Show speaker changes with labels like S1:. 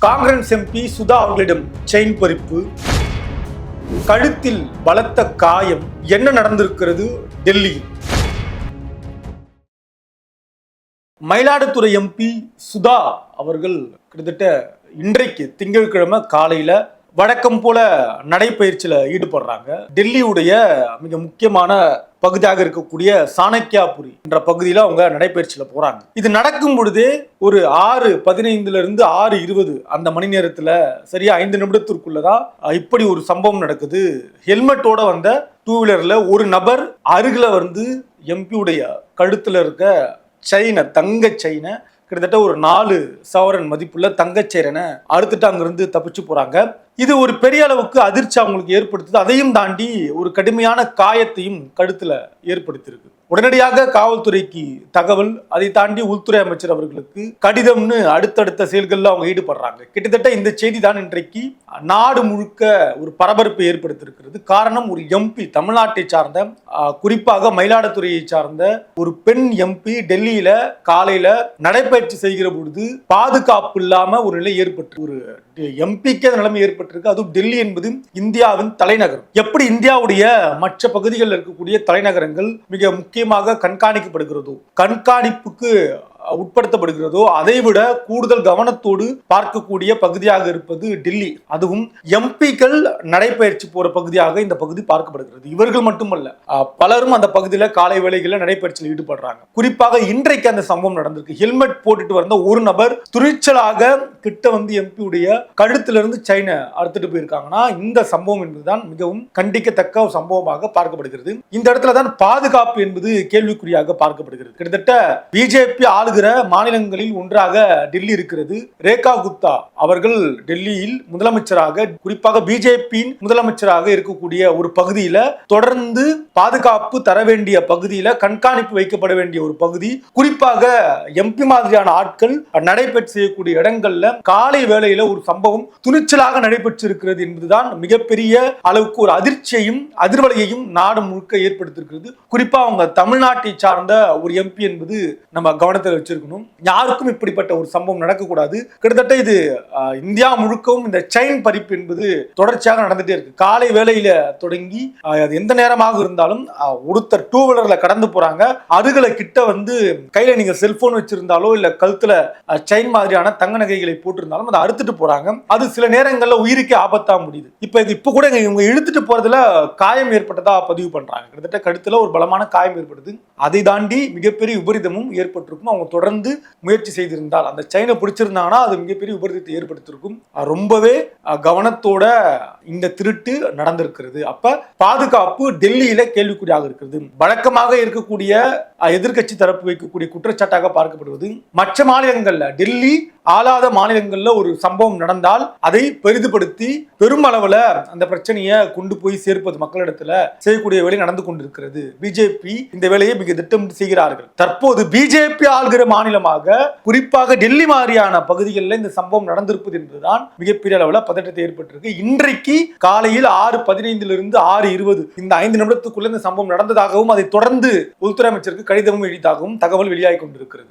S1: Congress MP Sudha அவர்களிடம் chain பறிப்பு. கழுத்தில் பலத்த காயம். என்ன நடந்திருக்கிறது? டெல்லி. மயிலாடுதுறை எம்பி சுதா அவர்கள் கிட்டத்தட்ட இன்றைக்கு திங்கட்கிழமை காலையில வழக்கம் போல நடைப்பயிற்சியில ஈடுபடுறாங்க. டெல்லியுடைய மிக முக்கியமான பகுதியாக இருக்கக்கூடிய சாணக்கியாபுரி என்ற பகுதியில் அவங்க நடைபயிற்சியில் போறாங்க. இது நடக்கும் பொழுதே ஒரு ஆறு பதினைந்துல இருந்து ஆறு இருபது அந்த மணி நேரத்தில் சரியா ஐந்து நிமிடத்திற்குள்ளதான் தான் இப்படி ஒரு சம்பவம் நடக்குது. ஹெல்மெட்டோட வந்த டூ வீலர்ல ஒரு நபர் அருகில் வந்து எம்பியுடைய கழுத்தில் இருக்க செயினை தங்க செயினை கிட்டத்தட்ட ஒரு நாலு சவரன் மதிப்புள்ள தங்கச்சேரனை அறுத்துட்டு அங்கிருந்து தப்பிச்சு போறாங்க. இது ஒரு பெரிய அளவுக்கு அதிர்ச்சி அவங்களுக்கு ஏற்படுத்துது. அதையும் தாண்டி ஒரு கடுமையான காயத்தையும் கழுத்துல ஏற்படுத்தியிருக்கு. உடனடியாக காவல்துறைக்கு தகவல் அதை தாண்டி உள்துறை அமைச்சர் அவர்களுக்கு கடிதம்னு அடுத்தடுத்த செயல்களில் அவங்க ஈடுபடுறாங்க. கிட்டத்தட்ட இந்த செய்தி தான் இன்றைக்கு நாடு முழுக்க ஒரு பரபரப்பை ஏற்படுத்தியிருக்கிறது. காரணம் ஒரு எம்பி தமிழ்நாட்டை சார்ந்த குறிப்பாக மயிலாடுதுறையை சார்ந்த ஒரு பெண் எம்பி டெல்லியில காலையில நடைபயிற்சி செய்கிற பொழுது பாதுகாப்பு இல்லாம ஒரு நிலை ஏற்பட்டு ஒரு எம்பிக்கே அந்த நிலைமை ஏற்பட்டிருக்கு. அதுவும் டெல்லி என்பது இந்தியாவின் தலைநகரம். எப்படி இந்தியாவுடைய மற்ற பகுதிகளில் இருக்கக்கூடிய தலைநகரங்கள் மிக முக்கிய முக்கியமாக கண்காணிக்கப்படுகிறதோ கண்காணிப்புக்கு உட்படுத்தப்படுகிறதோ அதை விட கூடுதல் கவனத்தோடு பார்க்கக்கூடிய பகுதியாக இருப்பது டெல்லி. அதுவும் எம்பிக்கள் நடைபயிற்சி போற பகுதியாக இந்த பகுதி பார்க்கப்படுகிறது. இவர்கள் மட்டுமல்ல பலரும் அந்த பகுதியில் காலை வேலைகளில் நடைபயிற்சியில் ஈடுபடுறாங்க. குறிப்பாக இன்றைக்கு அந்த சம்பவம் நடந்திருக்கு. ஹெல்மெட் போட்டுட்டு வந்த ஒரு நபர் துணிச்சலாக கிட்ட வந்து எம்பியுடைய கழுத்துல இருந்து அறுத்துட்டு போயிருக்காங்கன்னா இந்த சம்பவம் என்பதுதான் மிகவும் கண்டிக்கத்தக்க சம்பவமாக பார்க்கப்படுகிறது. இந்த இடத்துல தான் பாதுகாப்பு என்பது கேள்விக்குறியாக பார்க்கப்படுகிறது. கிட்டத்தட்ட பிஜேபி ஆளுகிற மாநிலங்களில் ஒன்றாக டெல்லி இருக்கிறது. ரேகா குப்தா அவர்கள் டெல்லியில் முதலமைச்சராக குறிப்பாக பிஜேபியின் முதலமைச்சராக இருக்கக்கூடிய ஒரு பகுதியில தொடர்ந்து பாதுகாப்பு தர வேண்டிய பகுதியில கண்காணிப்பு வைக்கப்பட வேண்டிய ஒரு பகுதி. குறிப்பாக எம்பி மாதிரியான ஆட்கள் நடைபெற்று செய்யக்கூடிய இடங்கள்ல காலை வேளையில ஒரு சம்பவம் துணிச்சலாக நடைபெற்றிருக்கிறது என்பதுதான் மிகப்பெரிய அளவுக்கு ஒரு அதிர்ச்சியையும் அதிர்வலையையும் நாடு முழுக்க ஏற்படுத்தியிருக்கிறது. குறிப்பா அவங்க தமிழ்நாட்டை சார்ந்த ஒரு எம்பி என்பது நம்ம கவனத்தில் வச்சிருக்கணும். யாருக்கும் இப்படிப்பட்ட ஒரு சம்பவம் நடக்கக்கூடாது. கிட்டத்தட்ட இது இந்தியா முழுக்கவும் இந்த செயின் பறிப்பு என்பது தொடர்ச்சியாக நடந்துட்டே இருக்கு. காலை வேலையில தொடங்கி அது எந்த நேரமாக இருந்தாலும் ஒருத்தர் டூ வீலர்ல கடந்து போறாங்க. அருகில கிட்ட வந்து கையில நீங்க செல்போன் வச்சிருந்தாலோ இல்ல கழுத்துல செயின் மாதிரியான தங்க நகைகளை போட்டிருந்தாலும் அதை அறுத்துட்டு போறாங்க. அது சில நேரங்கள்ல உயிருக்கே ஆபத்தா முடியுது. இப்ப இது இப்ப கூட இவங்க இழுத்துட்டு போறதுல காயம் ஏற்பட்டதா பதிவு பண்றாங்க. கிட்டத்தட்ட கழுத்துல ஒரு பலமான காயம் ஏற்படுது. அதை தாண்டி மிகப்பெரிய விபரீதமும் ஏற்பட்டிருக்கும். அவங்க தொடர்ந்து முயற்சி செய்திருந்தால். அந்த சைனை பிடிச்சிருந்தாங்கன்னா அது மிகப்பெரிய விபரீதத்தை ஏற்படுத்தியிருக்கும். ரொம்பவே கவனத்தோட இந்த திருட்டு நடந்திருக்கிறது. அப்ப பாதுகாப்பு டெல்லியில கேள்விக்குறியாக இருக்கிறது. வழக்கமாக இருக்கக்கூடிய எதிர்கட்சி எதிர்க்கட்சி தரப்பு வைக்கக்கூடிய குற்றச்சாட்டாக பார்க்கப்படுவது மற்ற மாநிலங்கள்ல டெல்லி ஆளாத மாநிலங்களில் ஒரு சம்பவம் நடந்தால் அதை பெரிதுபடுத்தி பெருமளவில் அந்த பிரச்சனையை கொண்டு போய் சேர்ப்பது மக்களிடத்துல செய்யக்கூடிய வேலை நடந்து கொண்டிருக்கிறது. பிஜேபி இந்த வேலையை மிக திட்டமிட்டு செய்கிறார்கள். தற்போது பிஜேபி ஆள்கிற மாநிலமாக குறிப்பாக டெல்லி மாதிரியான பகுதிகளில் இந்த சம்பவம் நடந்திருப்பது என்பதுதான் மிகப்பெரிய அளவில் பதட்டத்தை ஏற்பட்டிருக்கு. இன்றைக்கு காலையில் ஆறு பதினைந்திலிருந்து ஆறு இருபது இந்த ஐந்து நிமிடத்துக்குள்ள இந்த சம்பவம் நடந்ததாகவும் அதை தொடர்ந்து உள்துறை அமைச்சருக்கு கடிதமும் எழுதியதாகவும் தகவல் வெளியாகி கொண்டிருக்கிறது.